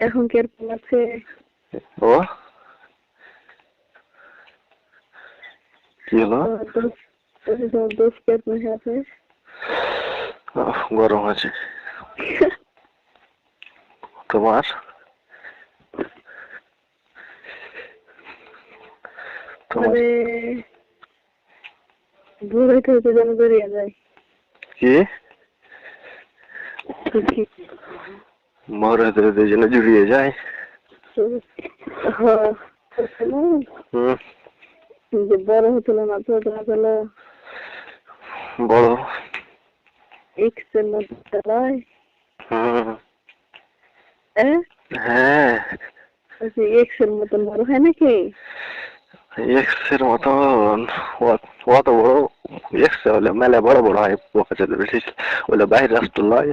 এখন কি কীরকম আছে? ও? কি হলো? দোষ গরম আছে। তোমার? মানে যেন বেরিয়ে যায়। কি? মর হতে যেন জুড়িয়ে যায় যে বড় হচ্ছিল না ছোট হচ্ছিল বড় এক্স মধ্যে হ্যাঁ হ্যাঁ মতন বড় হয় নাকি এক্সের মতন অত- বড় এক্স হলে মেলে বড় বড় হয় পোকা বেশি ওগুলো বাইরে রাষ্ট্র লয়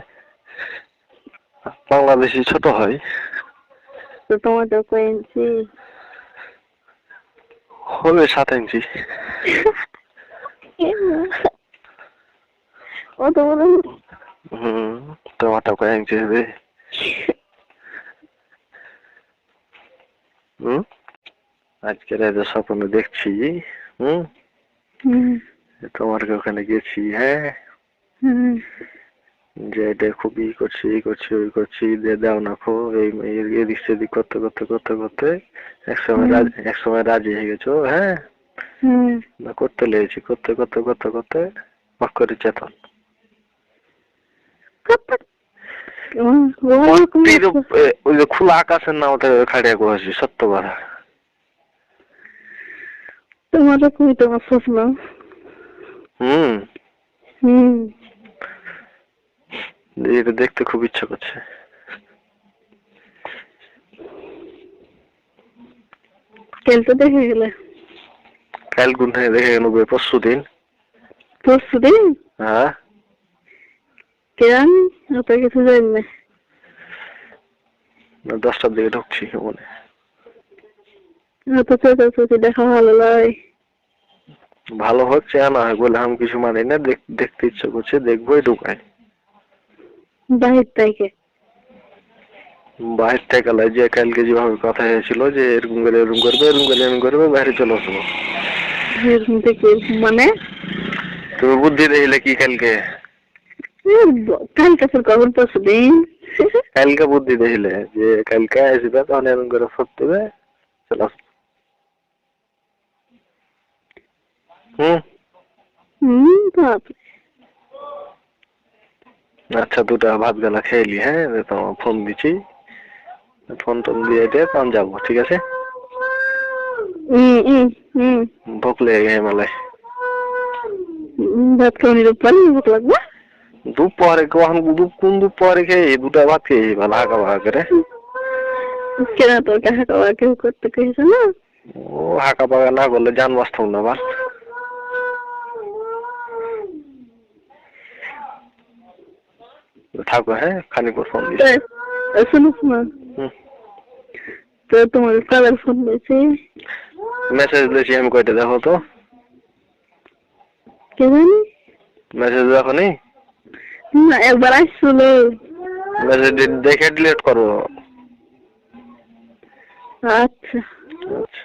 বাংলাদেশি ছোট হয়। তো তোমাদের কয় ইঞ্চি হবে সাত ইঞ্চি। অত বড়? হুম তোমারটা কয় ইঞ্চি হবে? হুম আজকে রাতে স্বপ্ন দেখছি হুম? হুম। তোমার ওখানে গেছি হ্যাঁ? হুম। যে এটা খুব ই করছি ই করছি ওই করছি দাও না খো এই এই- এদিক সেদিক করতে করতে করতে করতে এক সময় রাজি এক সময় রাজি হয়ে গেছো হ্যাঁ? না করতে লেগেছি করতে করতে করতে করতে মক করে চেতন। ওই যে খোলা আকাশের নামতে খাড়িয়া করেছি সত্য কথা তোমার হুম। এটা দেখতে খুব ইচ্ছা করছে। কাল তো দেখে গেলে। কাল দেখে গেল পরশু দিন। পরশু দিন? হ্যাঁ। কেন? অত কিছু জানি না। না দশটার দিকে ঢুকছি মনে। দেখা ভালো লাগে ভালো হচ্ছে না হয় বলে আমি কিছু মানি না দেখতে ইচ্ছা করছে দেখবোই ঢুকাই বাহির থেকে। বাহির থেকে লাই যে কালকে যেভাবে কথা হয়েছিল যে এরকম করে এরকম করবে এরকম করে এরকম করবে বাইরে চলে আসব। এরকম থেকে মানে? তুমি বুদ্ধি দেখলে কি কালকে? এর ব- কখন পরশু দিন? কালকে বুদ্ধি দেখলে যে কালকে আসবে তখন এরকম করে ফোট দেবে চলে আসব। হুম? হুম বাপরে। আচ্ছা দুটা ভাত বেলা খেয়েলি হ্যাঁ? তোমার ফোন দিচ্ছি ফোন টোন দিয়ে দিয়ে তখন যাব ঠিক আছে? হুম হুম হুম ভোক লেগে মেলায়। হুম, ভাত খাওয়ানি পারি ভোক লাগবে? দুপুরে কখন দু কোন দুপুরে খেয়ে দুটা ভাত খেয়ে ভালো হাঁকা ভাগা করে? কেন তোর কাছে খাওয়া কেউ করতে কেছে না? ও হাঁকা পাকা না করলে যান বাঁচতাম না বা থাকো হ্যাঁ? খানি পর ফোন দিস তাই, এ, শোনো শোনো হুম। তো তোমার কালার ফোন দিয়েছি। মেসেজ দিয়েছি আমি কয়টা দেখো তো। কে জানি? মেসেজ দেখো নি? না একবার আসছিল। মেসেজ দেখে ডিলিট করো। আচ্ছা। আচ্ছা।